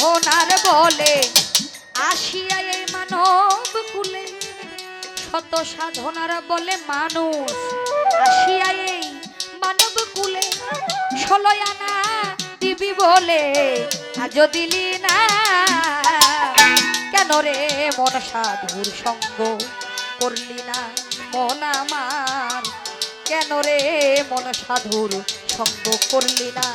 সাধনার বলে, আসিয়া এই মানব কুলে। শত সাধনার বলে মানুষ, আসিয়া এই মানব কুলে। ষোলোই আনা দিবি বলে আজ দিলি না। কেন রে মন সাধুর সঙ্গ করলি না? মন আমার, কেন রে মন সাধুর সঙ্গ করলি না?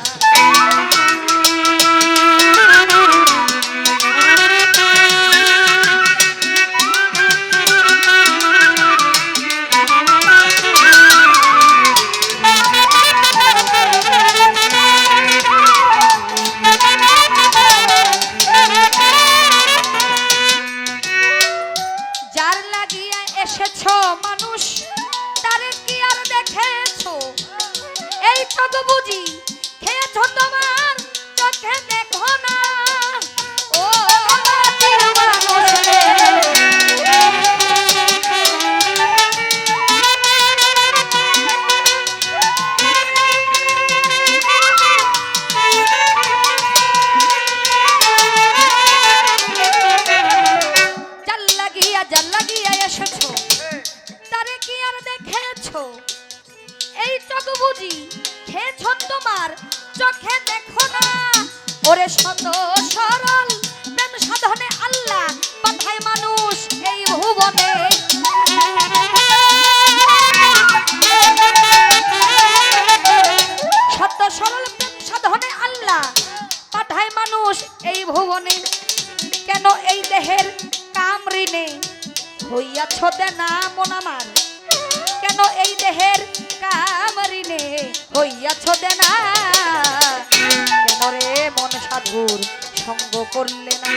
হইয়াছ না কেন রে মন সাধুর সঙ্গ করলে না?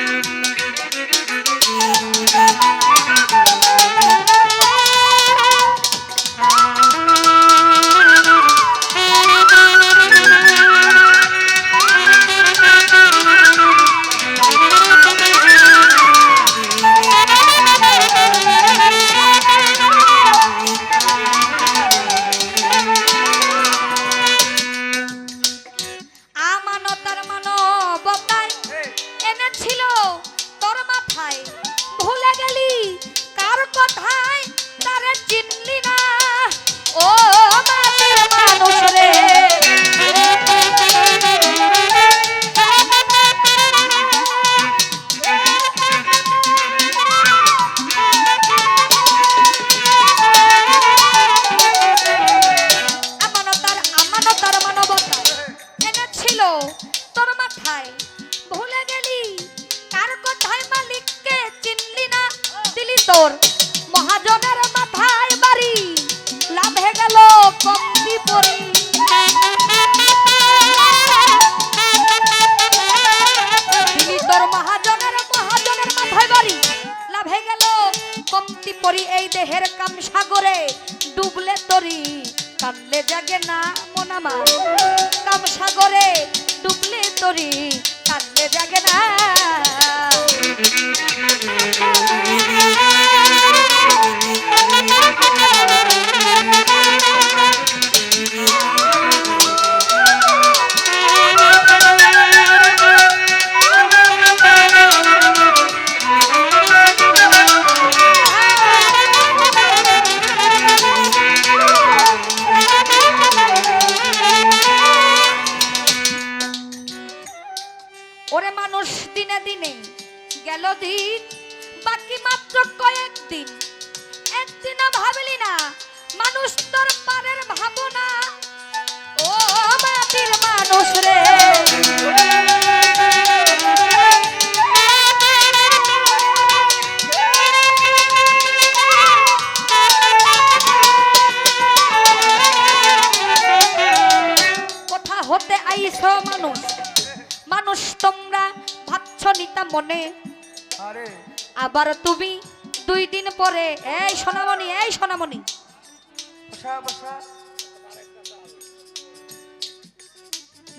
ডুবলে তরি কান্দলে জাগে না মন আমার। কাম সাগরে ডুবলে তরি কান্দলে জাগে না। মনে। আবার তুমি দুই দিন পরে এই সোনামণি এই সোনামণি।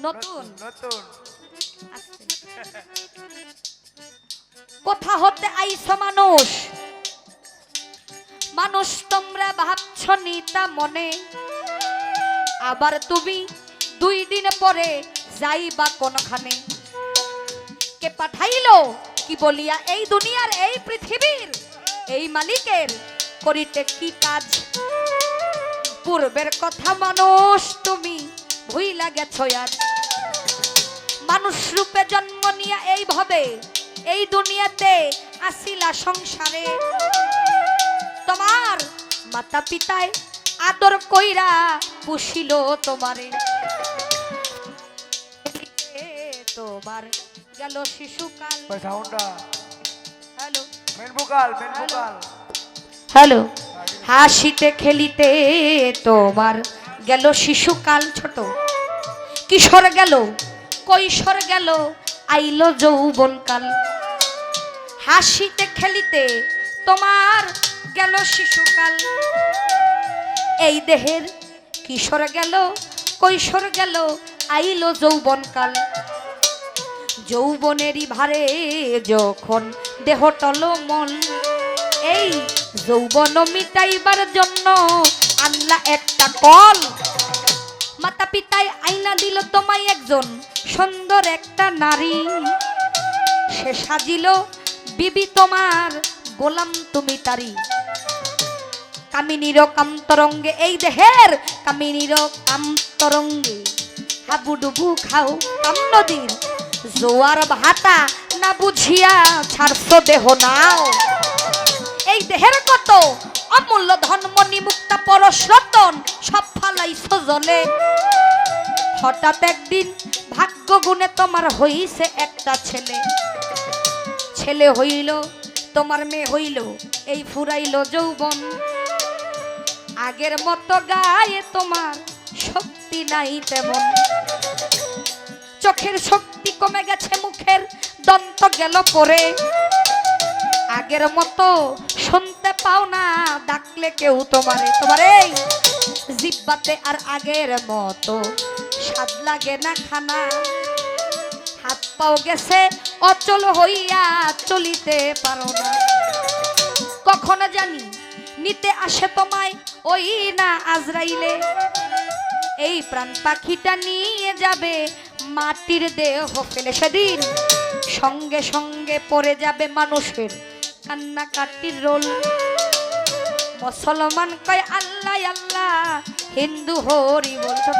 নতুন। নতুন। কোথা হতে আইস মানুষ। মানুষ তোমরা ভাবছ নিতা মনে। আবার তুমি দুই দিন পরে যাইবা কোনখানে। কে পাঠাইল। কি বলিয়া, এই দুনিয়ার, এই পৃথিবীর, এই মালিকের করিতে কি কাজ? পূর্বের কথা মানুষ তুমি ভুইলা গেছো আজ। মানুষ রূপে জন্ম নিয়ে এইভাবে এই দুনিয়াতে আসিলা সংসারে। তোমার মাতা পিতায় আদর কইরা পুষিল তোমারে। তোমার গেল শিশুকাল। হ্যালো। হাসিতে খেলিতে তোমার গেল শিশুকাল ছোট। কিশোর গেল কৈশোর গেল আইলো যৌবনকাল। হাসিতে খেলিতে তোমার গেল শিশুকাল। এই দেহের কিশোর গেল কৈশোর গেল আইলো যৌবনকাল। যৌবনেরই ভারে যখন দেহ মন এই যৌবন মিটাইবার জন্য আনলা একটা কল। মাতা পিতায় আইনা দিল তোমায় একজন সুন্দর একটা নারী। সে সাজিল, বিবি তোমার গোলাম তুমি তারি। কামিনীর কান্তরঙ্গে, এই দেহের কামিনীর কান্তরঙ্গে হাবুডুবু খাও কাম নদীর জোয়ার ভাতা না বুঝিয়া ছাড়ছো দেহ নাও। এই দেহের কত অমূল্য ধনমণি মুক্তা পরশ রতন সব ফালাইছো জলে। হঠাৎ একদিন ভাগ্য গুণে তোমার হইছে একটা ছেলে। ছেলে হইল, তোমার মেয়ে হইল, এই ফুরাইল যৌবন। আগের মতো গায়ে তোমার শক্তি নাই তেমন। চোখের শক্তি কমে গেছে, মুখের দন্ত গেল পরে। আগের মতো শুনতে পাও না, ডাকলে কেউ তোমারে। তোমারে জিব্বাতে আর আগের মতো স্বাদ লাগে না খানা। হাত পাও গেছে, অচল হইয়া চলিতে পারো না। কখনো জানি নিতে আসে তোমায় ওই না আজরাইলে। এই প্রাণ পাখিটা নিয়ে যাবে মাটির দেহ ফেলে সেদিন সঙ্গে সঙ্গে পড়ে যাবে মানুষের কান্নাকাটির রোল। মুসলমান কয়, আল্লাহ আল্লাহ, হিন্দু হরি বলছো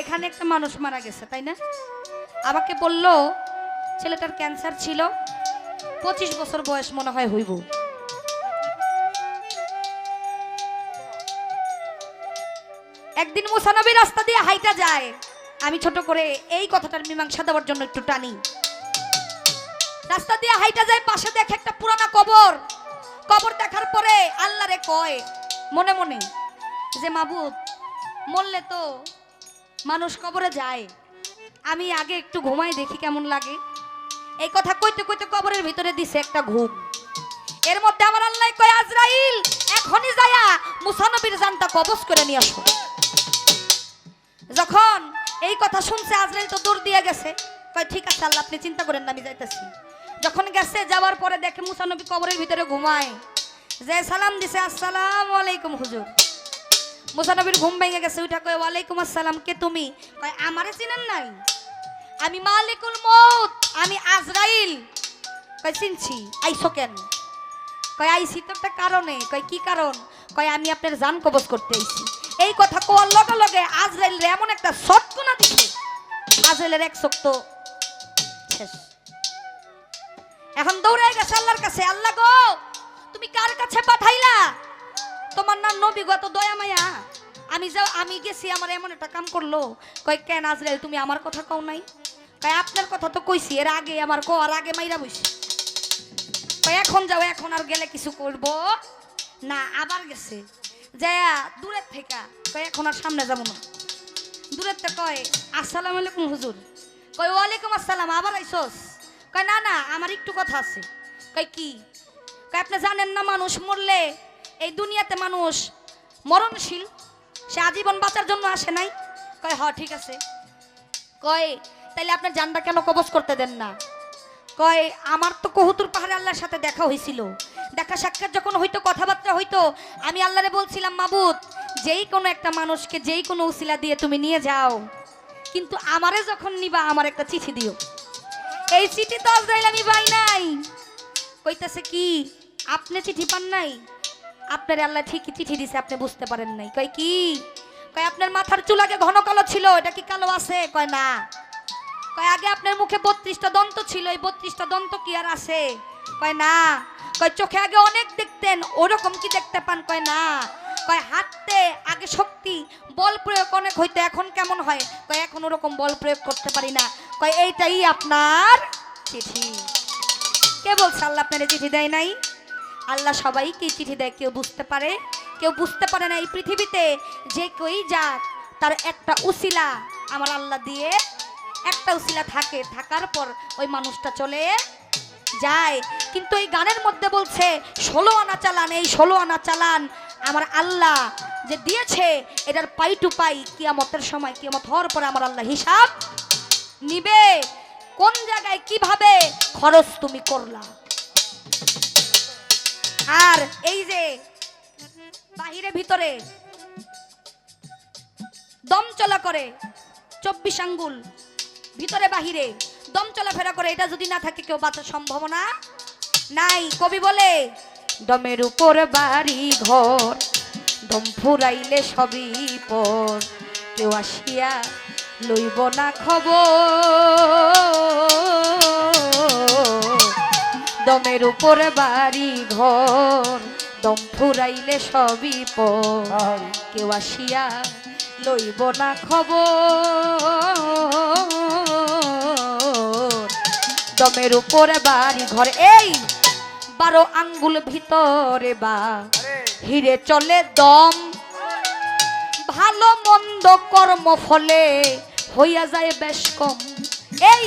এখানে একটা মানুষ মারা গেছে, তাই না? আমাকে বলল, ছেলেটার ক্যান্সার ছিল, পঁচিশ বছর বয়স মনে হয় হইব। একদিন মুসানবী রাস্তা দিয়ে হাইটা যায়। আমি ছোট করে এই কথাটার মীমাংসা দেওয়ার জন্য একটু টানি। রাস্তা দিয়ে হাইটা যায়, পাশে দেখে একটা পুরানা কবর। কবর দেখার পরে আল্লাহ রে কয়, মনে মনে যে, মাবুদ, মরলে তো মানুষ কবরে যায়। আমি আগে একটু ঘুমাই দেখি কেমন লাগে। এই কথা কইতে কইতে কবরের ভিতরে দিছে একটা ঘুম। এর মধ্যে আমার আল্লাহ কয়, আজরাইল, এখনই যায়া মুসানবীর জানটা কবজ করে নিয়ে আসো। যখন এই কথা শুনছে আজরাইল তো দূর দিয়ে গেছে। কয়, ঠিক আছে আল্লাহ, আপনি চিন্তা করেন না, আমি যাইতেছি। যখন গেছে, যাওয়ার পরে দেখে মুসানবী কবরের ভিতরে ঘুমায়। যে সালাম দিছে, আসসালাম আলাইকুম হুজুর। মুসানবীর ঘুম ভেঙে গেছে, উঠা কয়, ওয়ালাইকুম আসসালাম, কে তুমি? কয়, আমারে চিনেন নাই। আমি মালিকুল মউত, আমি আজরাইল। কয়, চিনছি আইসো কেন? কয় আইসি তো একটা কারণে। কয়, কি কারণ? কয়, আমি আপনার জান কবজ করতে আইছি। এই কথা কোয়ার লগে লগে আজরাইল এমন একটা সটকোনা দিছে। আজরাইলের এক চোখ তো শেষ এখন দৌড়ে গেছে আল্লাহর কাছে, আল্লাহ গো, তুমি কার কাছে পাঠাইলা? তোমার নাম নবী গো তো দয়া মায়া। আমি যাও আমি গেছি, আমার এমন একটা কাম করল। কয়, কেন আজরাইল, তুমি আমার কথা কও নাই? কয়, আপনার কথা তো কইছি, এর আগে আমার কোয়ার আগে মাইরা বইছি। কয়, এখন যাও, এখন আর গেলে কিছু করব? না, আবার গেছে। যায়া দূরের থেকে কয়, এখন আর সামনে যাব না। দূরের থেকে কয়, আসসালামু আলাইকুম হুজুর। কয়, ওয়ালাইকুম আসসালাম, আবার আইসোস? কয়, না না, আমার একটু কথা আছে। কয়, কি? কয়, আপনি জানেন না মানুষ মরলে এই দুনিয়াতে মানুষ মরণশীল? সে আজীবন বাঁচার জন্য আসে নাই? কয়, হ, ঠিক আছে। কয়, তাইলে আপনার জানটা কেন কবজ করতে দেন না? কয়, আমার তো কহুতুর পাহাড়ে আল্লাহর সাথে দেখা হয়েছিল দেখা সাক্ষাৎ যখন হইতো, কথাবার্তা হইতো, আমি আল্লাহরে বলছিলাম, মাবুদ, যেই কোনো একটা মানুষকে যেই কোনো উসিলা দিয়ে তুমি নিয়ে যাও, কিন্তু আমারে যখন নিবা, আমার একটা চিঠি দিও। এই চিঠি তো আমি পাই নাই। কইতাছে, কি? আপনি চিঠি পান নাই? আপনার আল্লাহ ঠিকই চিঠি দিছে, আপনি বুঝতে পারেন নাই। কয়, কি? কয়, আপনার মাথার চুল আগে ঘন কালো ছিল, এটা কি কালো আছে? কয়, না। কয়, আগে আপনার মুখে বত্রিশটা দন্ত ছিল, এই বত্রিশটা দন্ত কি আর আছে? কয়, না। কয়, চোখে আগে অনেক দেখতেন, ওরকম কি দেখতে পান? কয়, না। কয়, হাঁটতে আগে শক্তি, বল প্রয়োগ অনেক হইতো, এখন কেমন হয়? কয়, এখন ওরকম বল প্রয়োগ করতে পারি না। কয়, এইটাই আপনার চিঠি। কে বলছে, আল্লাহ আপনার চিঠি দেয় নাই? আল্লাহ সবাইকে চিঠি দেয়, কেউ বুঝতে পারে, কেউ বুঝতে পারে না এই পৃথিবীতে, যে কেউই যাক, তার একটা উসিলা আমার আল্লাহ দিয়ে একটা উসিলা থাকে, থাকার পর ওই মানুষটা চলে যায়। কিন্তু এই গানের মধ্যে বলছে, ষোলো আনা চালান, এই ষোলো আনা চালান আমার আল্লাহ যে দিয়েছে, এটার পাই টু পাই কিয়ামতের সময়, কিয়ামত হওয়ার পরে আমার আল্লাহ হিসাব নিবে। কোন জায়গায় কীভাবে খরচ তুমি করলা? আর এই যে বাহিরে ভিতরে দম চলা করে, চব্বিশ আঙ্গুল ভিতরে বাহিরে। দম চলাফেরা করে এটা যদি না থাকে কেউ বাঁচার সম্ভাবনা নাই। কবি বলে দমের উপর বাড়ি ঘর দম ফুরাইলে সবই পর। কেউ আসিয়া লইব না খবর। দমের উপরে বাড়ি ঘর দম ফুরাইলে সবই পর। কেউ আসিয়া লইব না খবর। দমের উপরে বাড়ি ঘর, এই বারো আঙ্গুল ভিতরে বা। হিরে চলে দম, ভালো মন্দ কর্ম ফলে হইয়া যায় বেশ কম। এই